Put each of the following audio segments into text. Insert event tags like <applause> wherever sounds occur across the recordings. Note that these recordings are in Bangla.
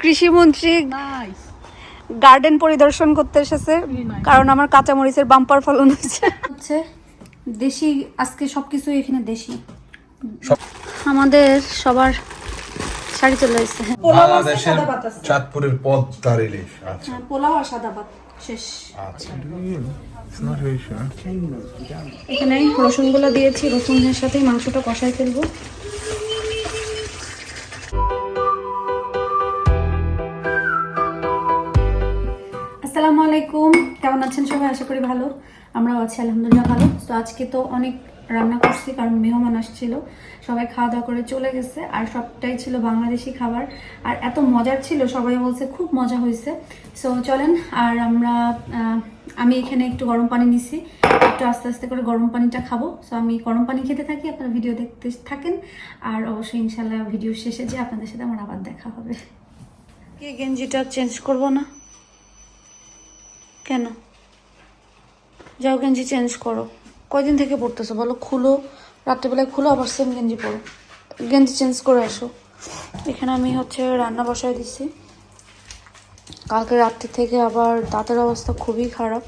কৃষিমন্ত্রী Nice. গার্ডেন পরিদর্শন করতে এসেছে। কারণ আমার কাঁচামরিচের বাম্পার ফলন হয়েছে হচ্ছে দেশি আজকে সবকিছু এখানে দেশি। আমাদের সবার শাড়ি চলে এসেছে। বাংলাদেশের চাঁদপুরের পদ্মার ইলিশ আচ্ছা। পোলাও আর সাদা ভাত শেষ। আচ্ছা। এখানে রসুনগুলো দিয়েছি রসুনের সাথেই মাংসটা কষাই ফেলব। আসসালামু আলাইকুম। কেমন আছেন সবাই? আশা করি ভালো। আমরাও আছি, আলহামদুলিল্লাহ ভালো। তো আজকে তো অনেক রান্না করছি, কারণ মেহমান আসছিল। সবাই খাওয়া দাওয়া করে চলে গেছে, আর সবটাই ছিল বাংলাদেশি খাবার। আর এত মজার ছিল, সবাই বলছে খুব মজা হয়েছে। সো চলেন, আর আমরা আমি এখানে একটু গরম পানি নিছি। একটু আস্তে আস্তে করে গরম পানিটা খাব। সো আমি গরম পানি খেতে থাকি, আপনারা ভিডিও দেখতে থাকেন। আর অবশ্যই ইনশাল্লাহ ভিডিও শেষে যে আপনাদের সাথে আমার আবার দেখা হবে। কি গেঞ্জিটা চেঞ্জ করব না? কেন? যাও গেঞ্জি চেঞ্জ করো। কয়দিন থেকে পড়তেছো বলো? খুলো। রাত্রেবেলায় খুলো, আবার সেম গেঞ্জি পরো। গেঞ্জি চেঞ্জ করে আসো। এখানে আমি হচ্ছে রান্না বসায় দিছি। কালকে রাত্রি থেকে আবার দাঁতের অবস্থা খুবই খারাপ।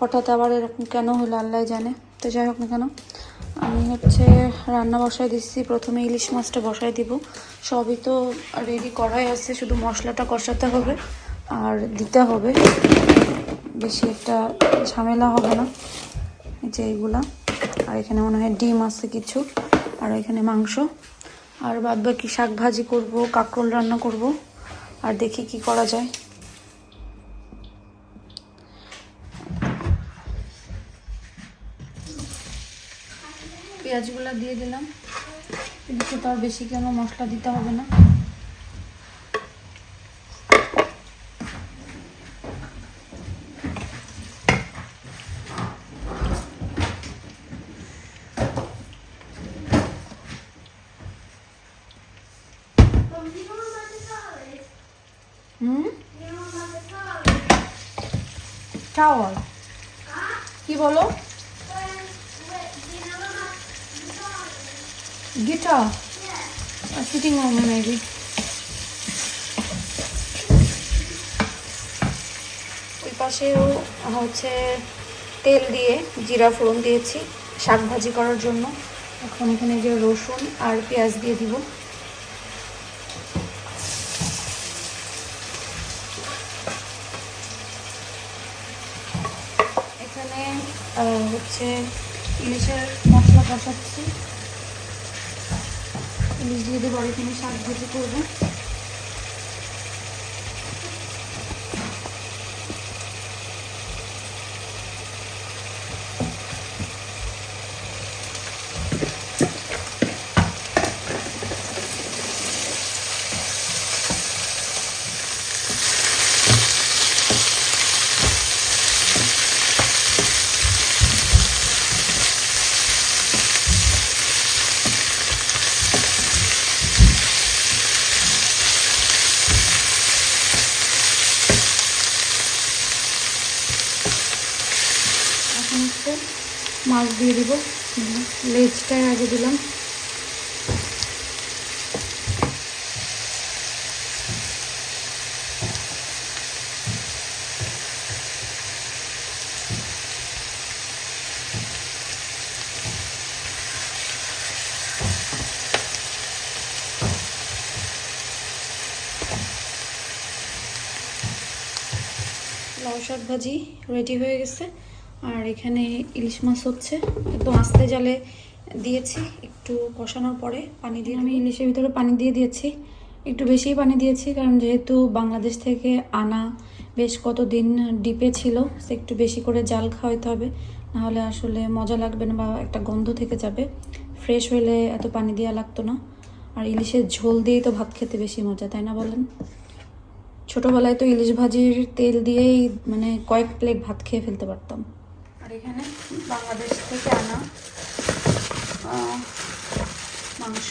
হঠাৎ আবার এরকম কেন হলো আল্লাহ জানে। তো যাই হোক না কেন, আমি হচ্ছে রান্না বসায় দিচ্ছি প্রথমে ইলিশ মাছটা বসায় দিব। সবই তো রেডি করাই আছে, শুধু মশলাটা কষাতে হবে আর দিতে হবে। বেশি একটা ঝামেলা হবে না। যে এইগুলা। আর এখানে মনে হয় ডিম আছে কিছু, আর এখানে মাংস। আর বাদ বাকি শাক ভাজি করব, কাঁকরোল রান্না করব, আর দেখি কি করা যায়। পেঁয়াজগুলো দিয়ে দিলাম। এদিকে তো আর বেশি কেন মশলা দিতে হবে না। হুম? টাওয়ার কি বলো? গিটার সিটিং রুমে মেবি ওই পাশেও হচ্ছে তেল দিয়ে জিরা ফোড়ন দিয়েছি, শাক ভাজি করার জন্য। এখন এখানে যে রসুন আর পেঁয়াজ দিয়ে দিব। এখানে হচ্ছে ইলিশের মশলা কষাচ্ছি। ইলিশ দিয়ে দিয়ে বড় এখানে শাক ভেজে করব এখন হচ্ছে মাছ দিয়ে দিব। লেজটাই আগে দিলাম। লাউ শাক ভাজি রেডি হয়ে গেছে। আর এখানে ইলিশ মাছ হচ্ছে। একদম আস্তে জালে দিয়েছি একটু কষানোর পরে পানি দিয়ে আমি ইলিশের ভিতরে পানি দিয়ে দিয়েছি একটু বেশিই পানি দিয়েছি কারণ যেহেতু বাংলাদেশ থেকে আনা বেশ কতদিন ডিপে ছিল সে একটু বেশি করে জাল খাওয়াইতে হবে নাহলে আসলে মজা লাগবে না বা একটা গন্ধ থেকে যাবে। ফ্রেশ হইলে এত পানি দেওয়া লাগতো না। আর ইলিশের ঝোল দিয়েই তো ভাত খেতে বেশি মজা তাই না বলেন? ছোটোবেলায় তো ইলিশ ভাজির তেল দিয়েই মানে কয়েক প্লেট ভাত খেয়ে ফেলতে পারতাম। আর এখানে বাংলাদেশ থেকে আনা মাংস।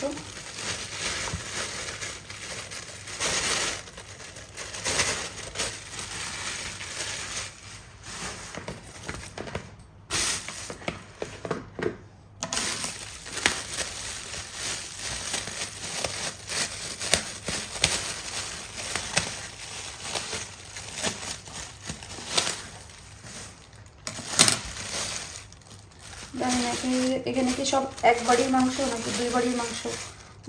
জানি না এখানে- এখানে কি সব এক বাড়ির মাংস নাকি দুই বাড়ির মাংস?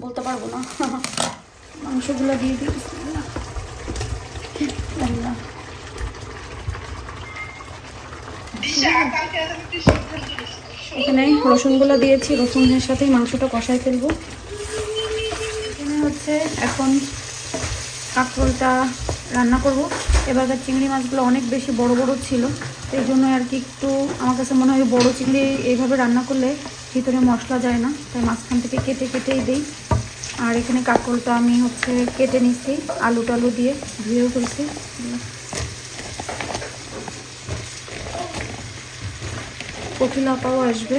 বলতে পারব না। <laughs> মাংসগুলো দিয়ে বিসমিল্লাহ। জানি না। এখানে রসুনগুলো দিয়েছি রসুনের সাথেই মাংসটা কষাই ফেলব। এখানে হচ্ছে এখন কাঁকরোলটা রান্না করব। এবারকার চিংড়ি মাছগুলো অনেক বেশি বড় বড় ছিল। এই জন্য আর কি একটু আমার কাছে মনে হয় বড় চিংড়ি এইভাবে রান্না করলে ভিতরে মশলা যায় না। তাই মাঝখান থেকে কেটে কেটেই দিই। আর এখানে কাঁকরোলটা আমি হচ্ছে কেটে নিচ্ছি আলু টালু দিয়ে ধুয়েও ফেলছি কপিলা পাও আসবে।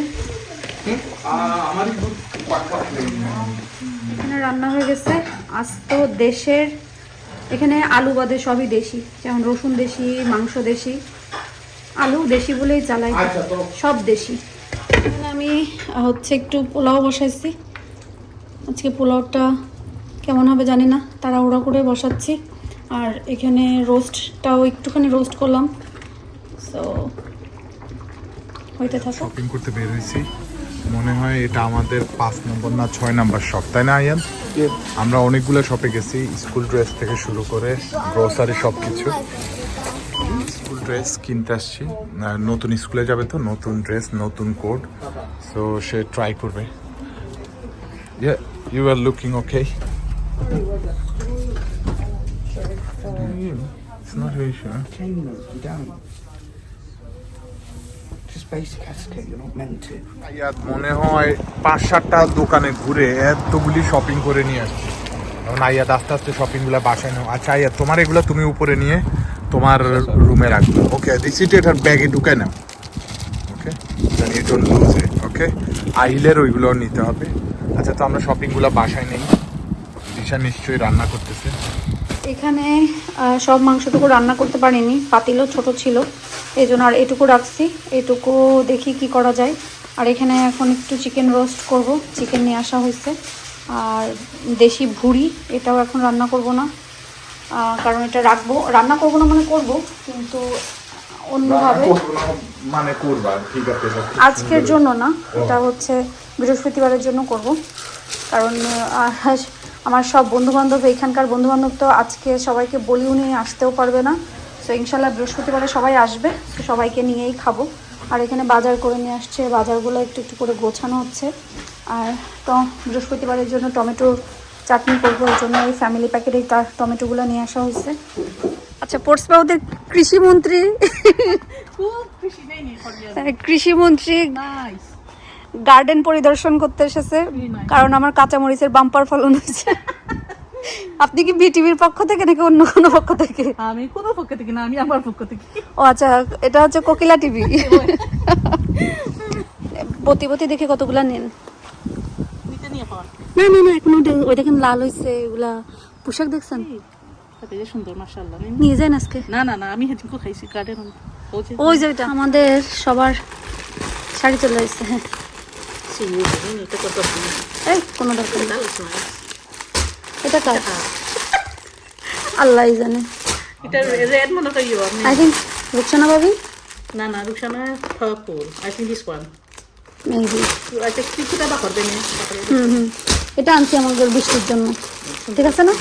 এখানে রান্না হয়ে গেছে। আজ তো দেশের এখানে আলু বাদে সবই দেশি যেমন রসুন দেশি মাংস দেশি। আলু দেশি বলেই চালাই সব দেশি। এখানে আমি হচ্ছে একটু পোলাও বসাইছি। আজকে পোলাওটা কেমন হবে জানি না তারা তাড়াহুড়া করে বসাচ্ছি। আর এখানে রোস্টটাও একটুখানি রোস্ট করলাম। সো হইতে থাকো শপিং করতে বের হয়েছি। মনে হয় এটা আমাদের পাঁচ নম্বর না ছয় নম্বর শপ তাই না আয়ান? আমরা অনেকগুলো শপে গেছি স্কুল ড্রেস থেকে শুরু করে গ্রোসারি সব কিছু স্কুল ড্রেস কিনতে আসছি। নতুন স্কুলে যাবে তো নতুন ড্রেস নতুন কোড সো সে ট্রাই করবে। You are looking okay It's not very sure. To. ইয়াত মনে হয় পাঁচ সাতটা দোকানে ঘুরে এতগুলি শপিং করে নিয়ে আসছি। এখন আয়াত আস্তে আস্তে শপিংগুলা বাসায় নাও আচ্ছা আয়াত তোমার এগুলো তুমি উপরে নিয়ে তোমার রুমে রাখবে। ওকে দিস ইট এটার ব্যাগে ঢুকে নাও। ওকে ইট লুজ ইট ওকে আহিলের ওইগুলো নিতে হবে। আচ্ছা তো আমরা শপিংগুলা বাসায় নেই। দিশা নিশ্চয়ই রান্না করতেছে। এখানে সব মাংসটুকু রান্না করতে পারিনি। পাতিলও ছোট ছিল। এই জন্য আর এটুকু রাখছি এটুকু দেখি কি করা যায়। আর এখানে এখন একটু চিকেন রোস্ট করব চিকেন নিয়ে আসা হয়েছে। আর দেশি ভুড়ি এটাও এখন রান্না করব না। কারণ এটা রাখব রান্না করব না মানে করব কিন্তু অন্যভাবে মানে করবা ঠিক আছে আজকের জন্য না এটা হচ্ছে বৃহস্পতিবারের জন্য করব। কারণ আমার সব বন্ধুবান্ধব এখানকার বন্ধুবান্ধব তো আজকে সবাইকে বলিও নিয়ে আসতেও পারবে না। তো ইনশাল্লাহ বৃহস্পতিবারে সবাই আসবে তো সবাইকে নিয়েই খাব। আর এখানে বাজার করে নিয়ে আসছে বাজারগুলো একটু একটু করে গোছানো হচ্ছে। আর তো বৃহস্পতিবারের জন্য টমেটোর চাটনি করব এর জন্য এই ফ্যামিলি প্যাকেটে তার টমেটোগুলো নিয়ে আসা হয়েছে। আচ্ছা পোর্টস বাবুদের কৃষিমন্ত্রী হ্যাঁ, কৃষিমন্ত্রী গার্ডেন পরিদর্শন করতে এসেছে। কারণ আমার কাঁচামরিচের বাম্পার ফলন হয়েছে। আপনি কি বিটিভির পক্ষ থেকে নাকি অন্য কোনো পক্ষ থেকে? আমি কোনো পক্ষ থেকে না আমি আমার পক্ষ থেকে। ও আচ্ছা এটা হচ্ছে কোকিলা টিভি। <laughs> বতি দেখে কতগুলা নেন? না না না এখন ওই দেখেন লাল হয়েছে এগুলা। পোশাক দেখছেন? সুন্দর মাশাআল্লাহ। নিয়ে যান আজকে। না না না আমি হেঁটে খাইছি গার্ডেন ওই যে ওইটা আমাদের সবার শাড়ি চলে আসছে। হ্যাঁ এই কোনো দরকার সময় এটা কার? আল্লাহ জানে। এটা রেড মনে করি আই থিঙ্ক রুকসানা ভাবি? না না Ruksana purple I think this one I think কিছুটা বা করবে হুম হুম। এটা আনছি আমাদের বৃষ্টির জন্য। ঠিক আছে না?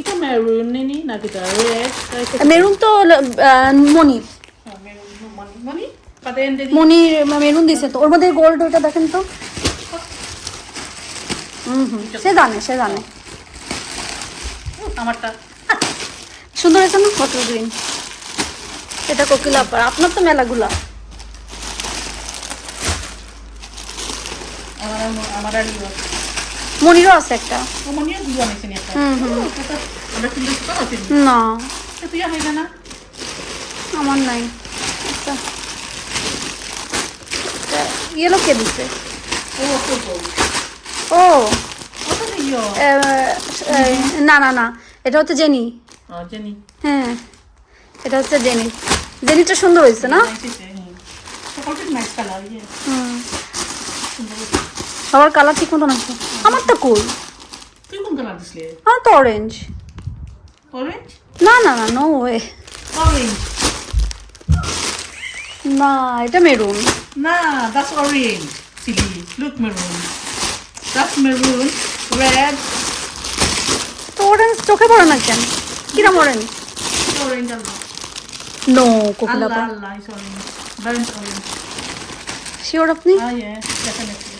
এটা মেরুন নেনি না? কিটা রেড মেরুন তো মনির। মানে মনির মেরুন দিছে তো। ওর মধ্যে গোল্ড ওটা দেখেন তো। হুম হুম। সে জানে সে জানে। আমারটা। সুন্দর হয়েছে না? কত গ্রিন এটা কোকিলা আপার। আপনার তো মেলাগুলা। ইয়ে। মনিরও আছে একটা। আছে না। আমার নাই। আচ্ছা। ইয়েলো কে দিছে ও না না না এটা হচ্ছে জেনি হ্যাঁ এটা হচ্ছে জেনি জেনিটা সুন্দর হয়েছে না? সকলটা নাইস কালার হুম। সবার কালার ঠিক মতো আছে। আমার তো কুল তুই কোন কালার আমার তো অরেঞ্জ অরেঞ্জ না না না নো ওয়ে অরেঞ্জ না এটা maroon Nah, that's orange. Chili. Look maroon. That's maroon. Red. তো অরেঞ্জ চোখে পড়ে না কেন কিরম অরেঞ্জ orange Allah. নো কোকিলাপা Allah, Allah, it's orange. Burnt orange. Sure আপনি Ah, yeah, definitely.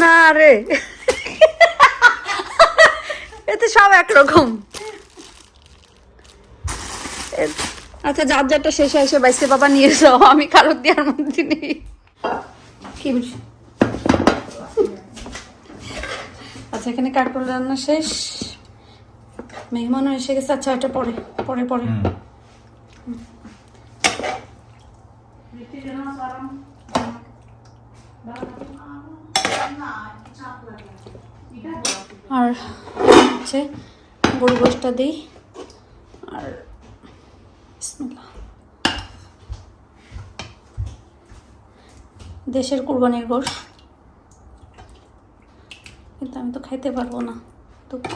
না রে এতে সব একরকম আচ্ছা যার যারটা শেষে এসে বাইসে বাবা নিয়ে যাও আমি কারোর দেওয়ার মধ্যে নেই। কি আচ্ছা এখানে কাঠকল রান্না শেষ। মেহমানও এসে গেছে আচ্ছা এটা পরে পরে পরে। আর হচ্ছে গরু গোষ্ঠটা দিই। আর বিসমিল্লাহ। দেশের কুরবানির গোশ। কিন্তু আমি তো খাইতে পারব না দুঃখ।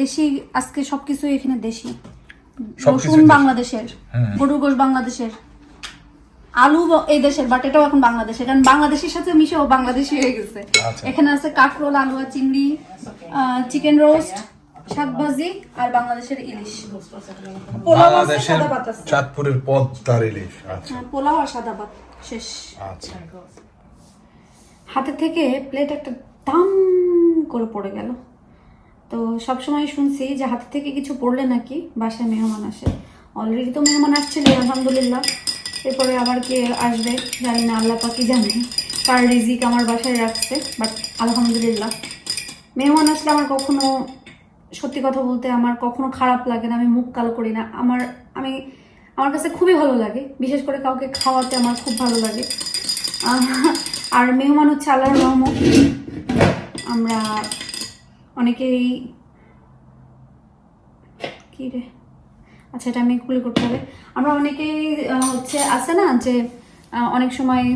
দেশি আজকে সবকিছু এখানে দেশি। রসুন বাংলাদেশের গরুর গোশ বাংলাদেশের। আলু এই দেশের বাট এটাও এখন বাংলাদেশের কারণ বাংলাদেশের সাথে মিশেও বাংলাদেশি হয়ে গেছে। আচ্ছা। এখানে আছে কাঁকরোল আলু আর চিংড়ি চিকেন রোস্ট শাক আর বাংলাদেশের ইলিশ। বাংলাদেশের সাদা ভাত আছে। ইলিশ আচ্ছা। হ্যাঁ, পোলাও আর সাদা ভাত শেষ। আচ্ছা। হাতে থেকে প্লেট একটা দাম করে পড়ে গেল। তো সবসময় শুনছি যে হাতে থেকে কিছু পড়লে নাকি বাসায় মেহমান আসে। অলরেডি তো মেহমান আসছিল আলহামদুলিল্লাহ। এরপরে আবার কে আসবে জানি না আল্লাহ পাকি জানে। কার রিজিক আমার বাসায় রাখছে বাট আলহামদুলিল্লাহ। মেহমান আসলে আমার কখনো সত্যি কথা বলতে আমার কখনো খারাপ লাগে না, আমি মুখ কালো করি না। আমার, আমি, আমার কাছে খুবই ভালো লাগে। বিশেষ করে কাউকে খাওয়াতে আমার খুব ভালো লাগে। আর মেহমান হচ্ছে আল্লাহর রহমত। আমরা অনেকেই, কি রে? আচ্ছা এটা আমি খুলে করতে হবে। আমরা অনেকেই হচ্ছে আছে না যে অনেক সময়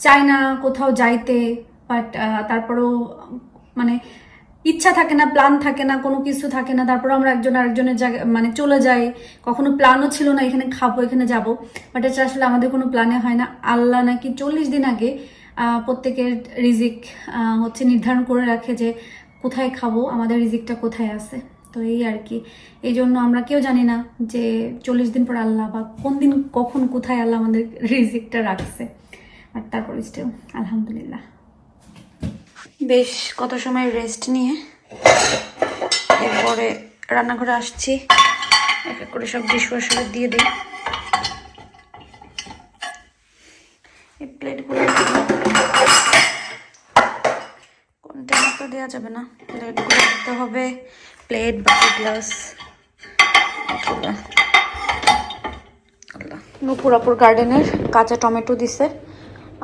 চাই না কোথাও যাইতে বাট তারপরেও মানে ইচ্ছা থাকে না প্ল্যান থাকে না, কোনো কিছু থাকে না তারপর আমরা একজন আরেকজনের জায়গা মানে চলে যাই। কখনো প্ল্যানও ছিল না, এখানে খাব, এখানে যাব। বাট এটা আসলে আমাদের কোনো প্ল্যানে হয় না। আল্লাহ নাকি চল্লিশ দিন আগে প্রত্যেকের রিজিক হচ্ছে নির্ধারণ করে রাখে যে কোথায় খাব, আমাদের রিজিকটা কোথায় আছে। তো এই আর কি। এই জন্য আমরা কেউ জানি না যে চল্লিশ দিন পর আল্লাহ বা কোন দিন কখন কোথায় আল্লাহ আমাদের রিজিকটা রাখছে। আর তারপর স্টিল আলহামদুলিল্লাহ। বেশ কত সময় রেস্ট নিয়ে এরপরে রান্নাঘরে আসছি। এক এক করে সব ডিশওয়াশারে দিয়ে দিই। এই প্লেটগুলো কন্টেনার তো দেওয়া যাবে না। প্লেটগুলো দিতে হবে। প্লেট বাটি গ্লাস নুপুরাপুর গার্ডেনের কাঁচা টমেটো দিছে।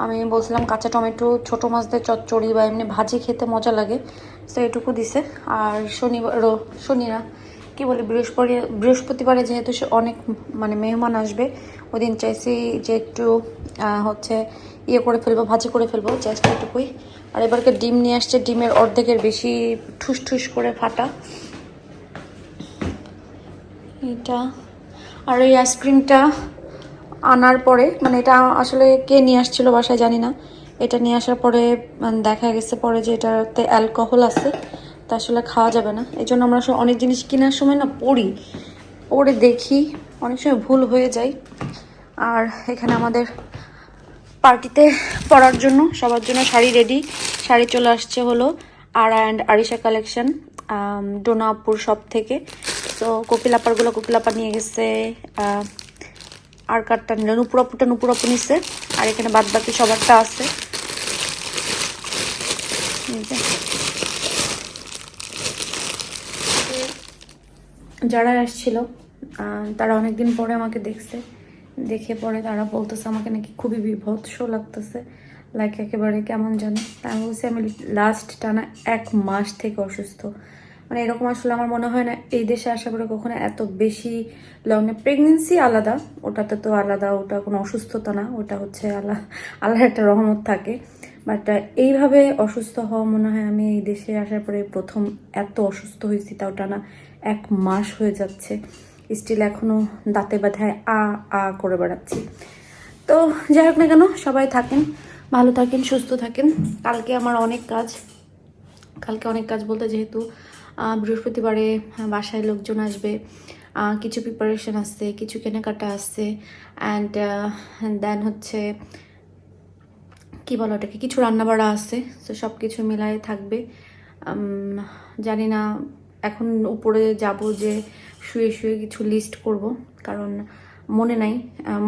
আমি বলছিলাম কাঁচা টমেটো, ছোটো মাছ দিয়ে চচ্চড়ি বা এমনি ভাজি খেতে মজা লাগে তো এটুকু দিছে। আর শনিবার শনি না কি বলে, বৃহস্পতি, বৃহস্পতিবারে যেহেতু সে অনেক মানে মেহমান আসবে ওই দিন চাইছি যে একটু হচ্ছে ইয়ে করে ফেলব, ভাজি করে ফেলব জাস্ট এটুকুই। আর এবারকে ডিম নিয়ে আসছে, ডিমের অর্ধেকের বেশি ঠুস ঠুস করে ফাটা। এটা, আর এই আইসক্রিমটা আনার পরে মানে এটা আসলে কে নিয়ে আসছিল বাসায় জানি না। এটা নিয়ে আসার পরে মানে দেখা গেছে পরে যে এটাতে অ্যালকোহল আছে, তা আসলে খাওয়া যাবে না। এই জন্য আমরা অনেক জিনিস কেনার সময় না পড়ি। পড়ে দেখি, অনেক সময় ভুল হয়ে যায়। আর এখানে আমাদের পার্টিতে পরার জন্য, সবার জন্য শাড়ি রেডি শাড়ি চলে আসছে হলো R and Arisha collection Donapur সব থেকে। তো কপিলাপারগুলো কপিলাপা নিয়ে গেছে আর কারটা নিল। নুপুরাপুরটা নুপুরাপু নিচ্ছে আর এখানে বাদ বাকি সবারটা আছে। যারা আসছিল তারা অনেকদিন পরে আমাকে দেখছে। দেখে পরে তারা বলতেছে আমাকে নাকি খুবই বিভৎস লাগতেছে। লাইক একেবারে কেমন জানি। তা আমি বলছি, আমি লাস্ট টানা এক মাস থেকে অসুস্থ। মানে এরকম আসলে আমার মনে হয় না এই দেশে আসার পরে কখনো এত বেশি লং প্রেগনেন্সি আলাদা, ওটাতে তো আলাদা, ওটা কোনো অসুস্থতা না, ওটা হচ্ছে আল্লাহ, আল্লাহর একটা রহমত থাকে। বাট এইভাবে অসুস্থ হওয়া মনে হয় আমি এই দেশে আসার পরে প্রথম এত অসুস্থ হয়েছি, তাও টানা এক মাস হয়ে যাচ্ছে। স্টিল এখনও দাঁতে ব্যথায় আ আ করে বেড়াচ্ছি। তো যাই হোক না কেন, সবাই থাকেন, ভালো থাকেন, সুস্থ থাকেন। কালকে আমার অনেক কাজ, কালকে অনেক কাজ বলতে যেহেতু বৃহস্পতিবারে বাসায় লোকজন আসবে কিছু প্রিপারেশন আসছে কিছু কেনাকাটা আসছে অ্যান্ড দেন হচ্ছে, কি বলো ওটাকে, কিছু রান্নাবাড়া আছে তো সব কিছু মিলায়ে থাকবে। জানি না, এখন উপরে যাব যে শুয়ে শুয়ে কিছু লিস্ট করব, কারণ মনে নাই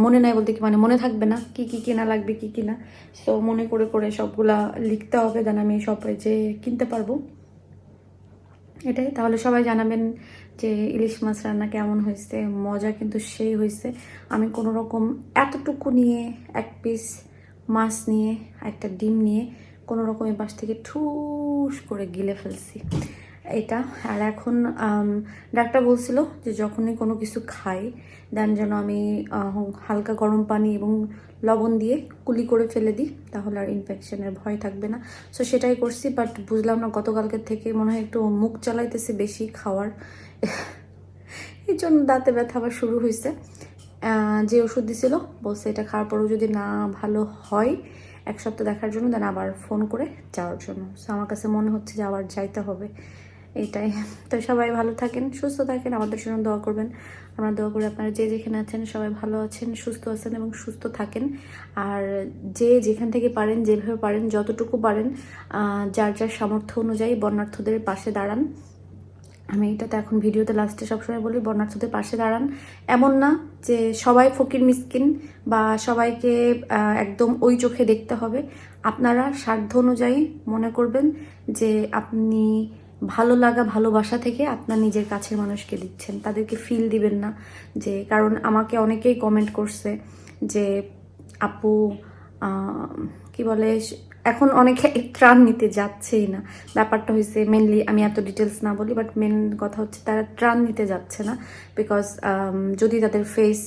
মনে নাই বলতে কি মানে মনে থাকবে না, কি কি কেনা লাগবে, কি কি না তো মনে করে করে সবগুলা লিখতে হবে দেন আমি সব যে কিনতে পারব। এটাই। তাহলে সবাই জানাবেন যে ইলিশ মাছ রান্না কেমন হয়েছে, মজা কিন্তু সেই হয়েছে। আমি কোনো রকম এতটুকু নিয়ে, এক পিস মাছ নিয়ে, একটা ডিম নিয়ে কোনো রকম এই পাশ থেকে ঠুস করে গিলে ফেলছি। এটা, আর এখন ডাক্তার বলছিল যে যখনই কোনো কিছু খাই, দেন যেন আমি হালকা গরম পানি এবং লবণ দিয়ে কুলি করে ফেলে দিই, তাহলে আর ইনফেকশনের ভয় থাকবে না। সো সেটাই করছি বাট বুঝলাম না গতকালকের থেকে মনে হয় একটু মুখ চালাইতেছে বেশি খাওয়ার। এই জন্য দাঁতে ব্যথা আবার শুরু হয়েছে যে ওষুধ দিছিল, বলছে এটা খাওয়ার পরেও যদি না ভালো হয়, এক সপ্তাহ দেখার জন্য দেন আবার ফোন করে যাওয়ার জন্য। সো আমার কাছে মনে হচ্ছে যে আবার যাইতে হবে। এইটাই। তো সবাই ভালো থাকেন, সুস্থ থাকেন, আমাদের জন্য দোয়া করবেন। আমরা দোয়া করি আপনারা যে যেখানে আছেন সবাই ভালো আছেন, সুস্থ আছেন এবং সুস্থ থাকেন। আর যে যেখান থেকে পারেন, যেভাবে পারেন, যতটুকু পারেন যার যার সামর্থ্য অনুযায়ী বন্যার্থদের পাশে দাঁড়ান। আমি এটাতে এখন ভিডিওতে লাস্টে সবসময় বলি বন্যার্থদের পাশে দাঁড়ান। এমন না যে সবাই ফকির মিসকিন বা সবাইকে একদম ওই চোখে দেখতে হবে। আপনারা সাধ্য অনুযায়ী মনে করবেন যে আপনি ভালো লাগা, ভালোবাসা থেকে আপনার নিজের কাছের মানুষকে দিচ্ছেন। তাদেরকে ফিল দিবেন না যে, কারণ আমাকে অনেকেই কমেন্ট করছে যে, আপু কি বলে, এখন অনেকে ত্রাণ নিতে যাচ্ছেই না। ব্যাপারটা হয়েছে মেনলি আমি এত ডিটেলস না বলি বাট মেন কথা হচ্ছে তারা ত্রাণ নিতে যাচ্ছে না বিকজ যদি তাদের ফেস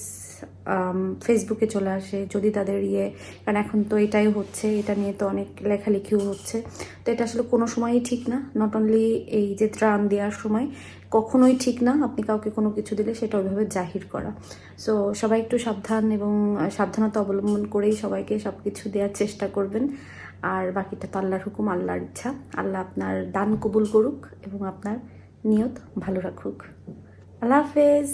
ফেসবুকে চলে আসে, যদি তাদের ইয়ে কারণ এখন তো এটাই হচ্ছে, এটা নিয়ে তো অনেক লেখালেখিও হচ্ছে। তো এটা আসলে কোনো সময়ই ঠিক না নট অনলি এই যে ত্রাণ দেওয়ার সময়, কখনোই ঠিক না, আপনি কাউকে কোনো কিছু দিলে সেটা ওইভাবে জাহির করা। সো সবাই একটু সাবধান এবং সাবধানতা অবলম্বন করেই সবাইকে সব কিছু দেওয়ার চেষ্টা করবেন। আর বাকিটা তো আল্লাহর হুকুম, আল্লাহর ইচ্ছা। আল্লাহ আপনার দান কবুল করুক এবং আপনার নিয়ত ভালো রাখুক। আল্লাহ হাফেজ।